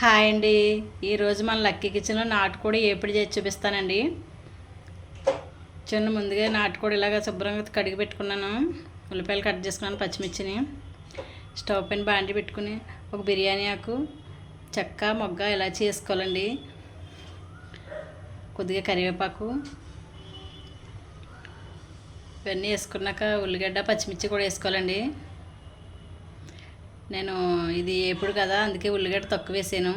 Hi అండి. ఈరోజు మన లక్కీ కిచెన్లో నాటుకోడి ఏపిడి చేసి చూపిస్తానండి. చిన్న ముందుగా నాటుకోడి ఇలాగ శుభ్రంగా కడిగి పెట్టుకున్నాను. ఉల్లిపాయలు కట్ చేసుకున్నాను పచ్చిమిర్చిని. స్టవ్ పైన బాండి పెట్టుకుని ఒక బిర్యానీ ఆకు చెక్క మొగ్గ ఇలా చేసుకోవాలండి. కొద్దిగా కరివేపాకు. ఇవన్నీ వేసుకున్నాక ఉల్లిగడ్డ పచ్చిమిర్చి కూడా వేసుకోవాలండి. నేను ఇది ఎప్పుడు కదా అందుకే ఉల్లిగడ్డ తక్కువ వేసాను.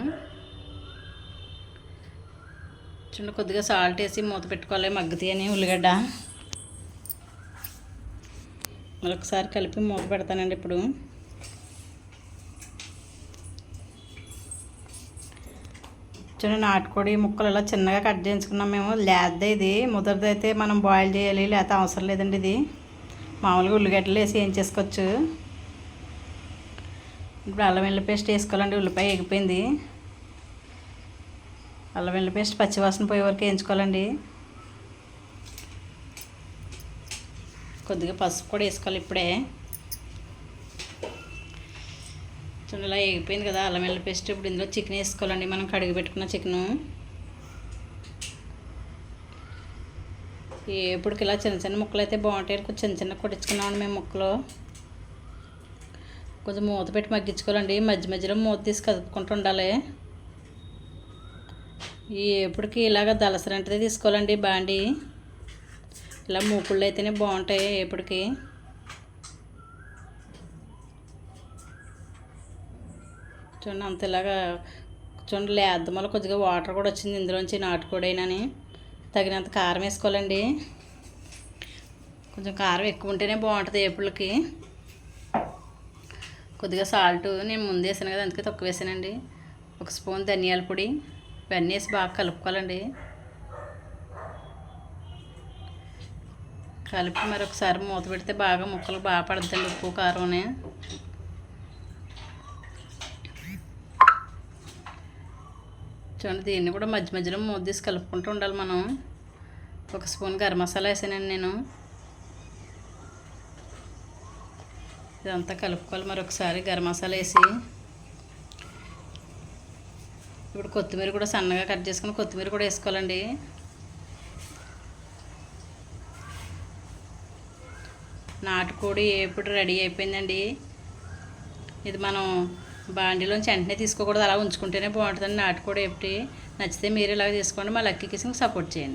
చూడండి కొద్దిగా సాల్ట్ వేసి మూత పెట్టుకోవాలి మగ్గుతాయి అని ఉల్లిగడ్డ. మరొకసారి కలిపి మూత పెడతానండి ఇప్పుడు. చూడండి నాటుకోడి ముక్కలు ఇలా చిన్నగా కట్ చేయించుకున్నాం మేము. లేదే ఇది. ముదరది అయితే మనం బాయిల్ చేయాలి లేకపోతే అవసరం లేదండి ఇది. మామూలుగా ఉల్లిగడ్డలు వేసి ఏం చేసుకోవచ్చు? ఇప్పుడు అల్లం వెల్లుల్లి పేస్ట్ వేసుకోవాలండి ఉల్లిపాయ ఎగిపోయింది అల్లం వెల్లుల్లి పేస్ట్ పచ్చివాసన పోయే వరకు వేయించుకోవాలండి. కొద్దిగా పసుపు కూడా వేసుకోవాలి ఇప్పుడే. చూడండి ఇలా ఎగిపోయింది కదా అల్లం వెల్లుల్లి పేస్ట్. ఇప్పుడు ఇందులో చికెన్ వేసుకోవాలండి మనం కడిగి పెట్టుకున్న చికెను. ఎప్పటికి ఇలా చిన్న చిన్న ముక్కలు అయితే బాగుంటాయి. చిన్న చిన్న కొట్టించుకున్నామండి మేము ముక్కలు. కొంచెం మూత పెట్టి మగ్గించుకోవాలండి. మధ్య మధ్యలో మూత తీసి కదుపుకుంటూ ఉండాలి. ఈ ఎప్పటికి ఇలాగ దలసరంటే తీసుకోవాలండి బాండి. ఇలా మూకుళ్ళు అయితేనే బాగుంటాయి ఎప్పటికి చూడండి అంత ఇలాగా చూడండి లేద్దాం వల్ల కొద్దిగా వాటర్ కూడా వచ్చింది ఇందులోంచి నాటుకోడైనని. తగినంత కారం వేసుకోవాలండి. కొంచెం కారం ఎక్కువ ఉంటేనే బాగుంటుంది ఎప్పుడుకి. కొద్దిగా సాల్ట్ నేను ముందు వేసాను కదా అందుకే తక్కువ వేసానండి. ఒక స్పూన్ ధనియాల పొడి ఇవన్నీ వేసి బాగా కలుపుకోవాలండి. కలిపి మరి ఒకసారి మూత పెడితే బాగా ముక్కలు బాగా పడుతుంది ఉప్పు కారం చూడండి దీన్ని కూడా మధ్య మధ్యలో మూత తీసి కలుపుకుంటూ ఉండాలి మనం. ఒక స్పూన్ గరం మసాలా వేసానండి నేను. ఇదంతా కలుపుకోవాలి. మరి ఒకసారి గరం మసాలా వేసి ఇప్పుడు కొత్తిమీర కూడా సన్నగా కట్ చేసుకుని కొత్తిమీర కూడా వేసుకోవాలండి. నాటుకోడి ఎప్పుడు రెడీ అయిపోయిందండి. ఇది మనం బాండీలోంచి వెంటనే తీసుకోకూడదు. అలా ఉంచుకుంటేనే బాగుంటుందండి నాటుకోడి ఎప్పుడు నచ్చితే మీరు ఇలాగ తీసుకోండి. మా లక్కీ కిసింగ్ సపోర్ట్ చేయండి.